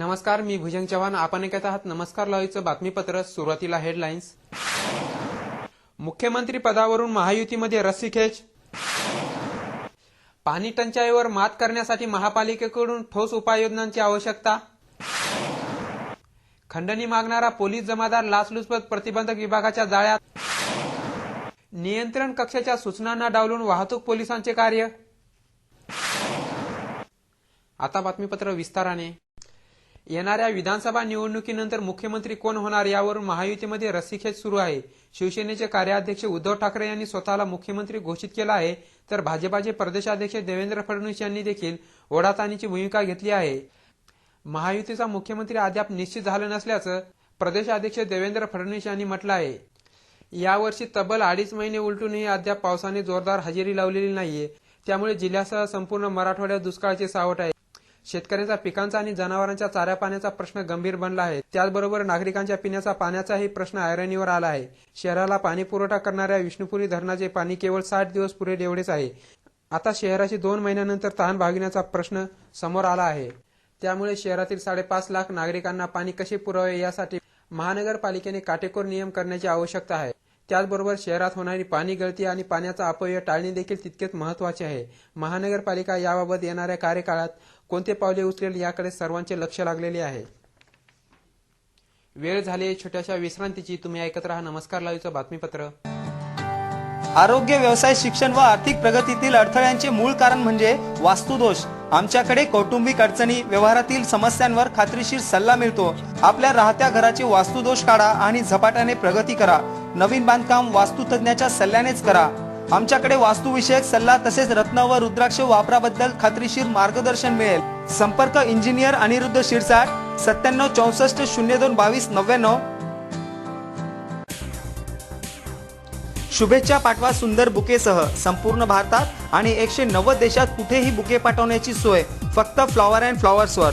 नमस्कार मी भुजंग चव्हाण. आपण ऐकत आहात नमस्कार लॉईचं बातमीपत्र सुरुवातीला हेडलाईन्स. मुख्यमंत्री पदावरून महायुतीमध्ये रस्सीखेच. पाणी टंचाईवर मात करण्यासाठी महापालिकेकडून ठोस उपाययोजनांची आवश्यकता. खंडणी मागणारा पोलीस जमादार लाचलुचपत प्रतिबंधक विभागाच्या जाळ्यात. नियंत्रण कक्षाच्या सूचनांना डावलून वाहतूक पोलिसांचे कार्य. आता बातमीपत्र विस्ताराने. येणाऱ्या विधानसभा निवडणुकीनंतर मुख्यमंत्री कोण होणार यावरून महायुतीमध्ये रस्सीखेच सुरू आहे. शिवसेनेचे कार्याध्यक्ष उद्धव ठाकरे यांनी स्वतःला मुख्यमंत्री घोषित केला आहे तर भाजपाचे प्रदेशाध्यक्ष देवेंद्र फडणवीस यांनी देखील ओढाताणीची भूमिका घेतली आहे. महायुतीचा मुख्यमंत्री अद्याप निश्चित झालं नसल्याचं प्रदेशाध्यक्ष देवेंद्र फडणवीस यांनी म्हटलं आहे. यावर्षी तब्बल अडीच महिने उलटूनही अद्याप पावसाने जोरदार हजेरी लावलेली नाहीये. त्यामुळे जिल्ह्यासह संपूर्ण मराठवाड्यात दुष्काळाचे सावट आहे. शेतकऱ्यांचा पिकांचा आणि जनावरांच्या चाऱ्या पाण्याचा प्रश्न गंभीर बनला आहे. त्याचबरोबर नागरिकांच्या पिण्याचा पाण्याचाही प्रश्न ऐरणीवर आला आहे. शहराला पाणी पुरवठा करणाऱ्या विष्णुपुरी धरणाचे पाणी केवळ साठ दिवस पुरेल एवढेच आहे. आता शहराची दोन महिन्यानंतर तहान भागण्याचा प्रश्न समोर आला आहे. त्यामुळे शहरातील साडेपाच लाख नागरिकांना पाणी कसे पुरावे यासाठी महानगरपालिकेने काटेकोर नियम करण्याची आवश्यकता आहे. त्याचबरोबर शहरात होणारी पाणी गळती आणि पाण्याचा अपव्यय टाळणे देखील तितकेच महत्त्वाचे आहे. महानगरपालिका याबाबत येणाऱ्या कार्यकाळात कोणते पावले उचलेल याकडे सर्वांचे लक्ष लागलेले आहे. वेळ झाली छोट्याशा विश्रांतीची. तुम्ही ऐकत राहा नमस्कार लाईव्हचं बातमीपत्र. आरोग्य व्यवसाय शिक्षण व आर्थिक प्रगतीतील अडथळ्यांचे मूळ कारण म्हणजे वास्तुदोष. आमच्याकडे कौटुंबिक अडचणी व्यवहारातील समस्यांवर खात्रीशीर सल्ला मिळतो. आपल्या राहत्या घराचे वास्तुदोष काढा आणि झपाट्याने प्रगती करा. नवीन बांधकाम वास्तुतज्ञाच्या सल्ल्यानेच करा. आमच्याकडे वास्तुविषयक सल्ला तसेच रत्न व रुद्राक्ष वापराबद्दल खात्रीशीर मार्गदर्शन मिळेल. संपर्क इंजिनियर अनिरुद्ध शिरसाट सत्त्याण्णव चौसष्ट शून्य दोन बावीस नव्याण्णव. शुभेच्छा पाठवा सुंदर बुकेसह. संपूर्ण भारतात आणि एकशे नव्वद देशात कुठेही बुके पाठवण्याची सोय. फक्त फ्लॉवर अँड फ्लॉवर्सवर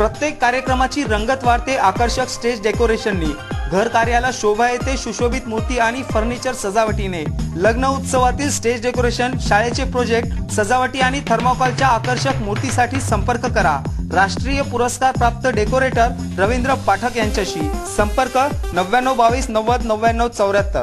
प्रत्येक कार्यक्रमाची रंगत वाढते आकर्षक स्टेज डेकोरेशननी. घर कार्याला शोभा येते सुशोभित मूर्ती आणि फर्निचर सजावटीने. लग्न उत्सवातील स्टेज डेकोरेशन शाळेचे प्रोजेक्ट सजावटी आणि थर्माकॉलच्या आकर्षक मूर्तीसाठी संपर्क करा. राष्ट्रीय पुरस्कार प्राप्त डेकोरेटर रवींद्र पाठक यांच्याशी. संपर्क नव्याण्णव बावीस नव्वद नव्याण्णव चौऱ्याहत्तर.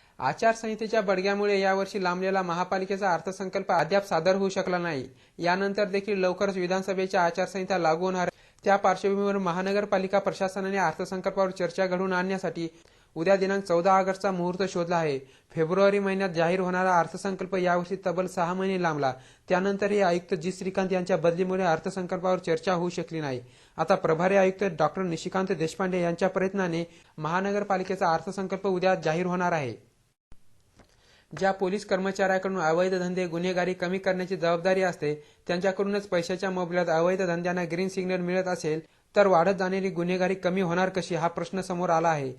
आचारसंहितेच्या बडग्यामुळे यावर्षी लांबलेला महापालिकेचा अर्थसंकल्प अद्याप सादर होऊ शकला नाही. यानंतर देखील लवकरच विधानसभेच्या आचारसंहिता लागू होणार. त्या पार्श्वभूमीवर महानगरपालिका प्रशासनाने अर्थसंकल्पावर चर्चा घडवून आणण्यासाठी उद्या दिनांक चौदा ऑगस्टचा मुहूर्त शोधला आहे. फेब्रुवारी महिन्यात जाहीर होणारा अर्थसंकल्प यावर्षी तब्बल सहा महिने लांबला. त्यानंतरही आयुक्त जी. श्रीकांत यांच्या बदलीमुळे अर्थसंकल्पावर चर्चा होऊ शकली नाही. आता प्रभारी आयुक्त डॉक्टर निशिकांत देशपांडे यांच्या प्रयत्नाने महानगरपालिकेचा अर्थसंकल्प उद्या जाहीर होणार आहे. ज्या पोलीस कर्मचाऱ्याकडून अवैध धंदे गुन्हेगारी कमी करण्याची जबाबदारी असते त्यांच्याकडूनच पैशाच्या मोबल्यात अवैध धंद्यांना ग्रीन सिग्नल मिळत असेल तर वाढत जाणारी गुन्हेगारी कमी होणार कशी हा प्रश्न समोर आला आहे.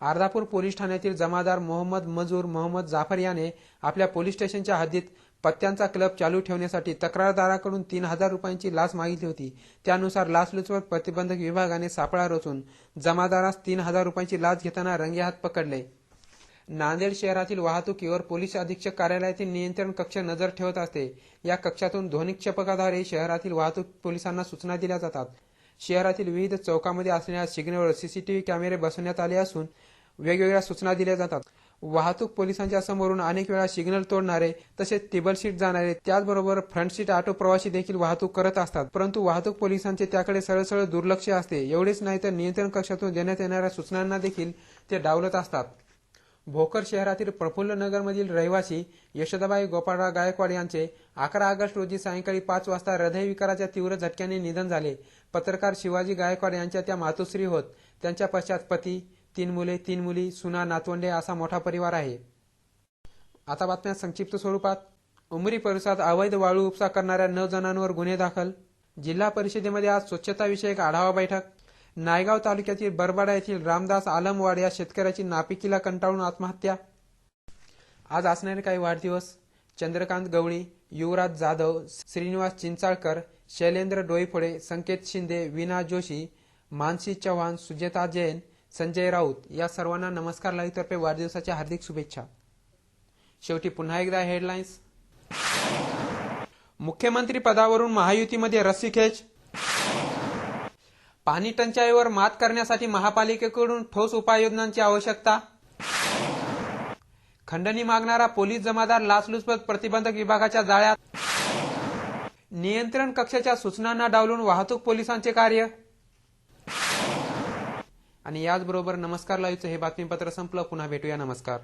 अर्धापूर पोलीस ठाण्यातील जमादार मोहम्मद मजूर मोहम्मद जाफर याने आपल्या पोलीस स्टेशनच्या हद्दीत पत्त्यांचा क्लब चालू ठेवण्यासाठी तक्रारदाराकडून तीन हजार रुपयांची लाच मागितली होती. त्यानुसार लाचलुचपत प्रतिबंधक विभागाने सापळा रचून जमादारास तीन हजार रुपयांची लाच घेताना रंगेहात पकडले. नांदेड शहरातील वाहतुकीवर पोलीस अधीक्षक कार्यालयातील नियंत्रण कक्ष नजर ठेवत असते. या कक्षातून ध्वनिक्षेपकाद्वारे शहरातील वाहतूक पोलिसांना सूचना दिल्या जातात. शहरातील विविध चौकामध्ये असलेल्या सिग्नलवर सीसीटीव्ही कॅमेरे बसवण्यात आले असून वेगवेगळ्या सूचना दिल्या जातात. वाहतूक पोलिसांच्या समोरून अनेक वेळा सिग्नल तोडणारे तसेच टेबल सीट जाणारे त्याचबरोबर फ्रंट सीट ऑटो प्रवासी देखील वाहतूक करत असतात. परंतु वाहतूक पोलिसांचे त्याकडे सरळ सरळ दुर्लक्ष असते. एवढेच नाही तर नियंत्रण कक्षातून देण्यात येणाऱ्या सूचनांना देखील ते डावलत असतात. भोकर शहरातील प्रफुल्ल नगरमधील रहिवासी यशोदाबाई गोपाळराव गायकवाड यांचे अकरा ऑगस्ट रोजी सायंकाळी पाच वाजता हृदयविकाराच्या तीव्र झटक्याने निधन झाले. पत्रकार शिवाजी गायकवाड यांच्या त्या मातोश्री होत. त्यांच्या पश्चात पती तीन मुले तीन मुली सुना नातवंडे असा मोठा परिवार आहे. आता बातम्या संक्षिप्त स्वरूपात. उमरी परिसरात अवैध वाळू उपसा करणाऱ्या नऊ जणांवर गुन्हे दाखल. जिल्हा परिषदेमध्ये आज स्वच्छता विषयक आढावा बैठक. नायगाव तालुक्यातील बरबाडा येथील रामदास आलमवाड या शेतकऱ्याची नापिकीला कंटाळून आत्महत्या. आज असणारे काही वाढदिवस. चंद्रकांत गवळी युवराज जाधव श्रीनिवास चिंचाळकर शैलेंद्र डोईफोडे संकेत शिंदे विना जोशी मानसी चव्हाण सुजेता जैन संजय राऊत या सर्वांना नमस्कार लाईव्हतर्फे वाढदिवसाच्या हार्दिक शुभेच्छा. शेवटी पुन्हा एकदा हेडलाईन्स मुख्यमंत्री पदावरून महायुतीमध्ये रस्सीखेच पाणी टंचाईवर मात करण्यासाठी महापालिकेकडून ठोस उपाययोजनांची आवश्यकता. खंडणी मागणारा पोलीस जमादार लाचलुचपत प्रतिबंधक विभागाच्या जाळ्यात. नियंत्रण कक्षाच्या सूचनांना डावलून वाहतूक पोलिसांचे कार्य. आणि याचबरोबर नमस्कार लाईव्हचं हे बातमीपत्र संपलं. पुन्हा भेटूया. नमस्कार.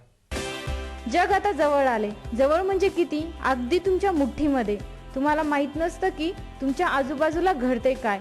जग आता जवळ आले. जवळ म्हणजे किती? अगदी तुमच्या मुठ्ठीमध्ये. तुम्हाला माहीत नसतं की तुमच्या आजूबाजूला घडते काय.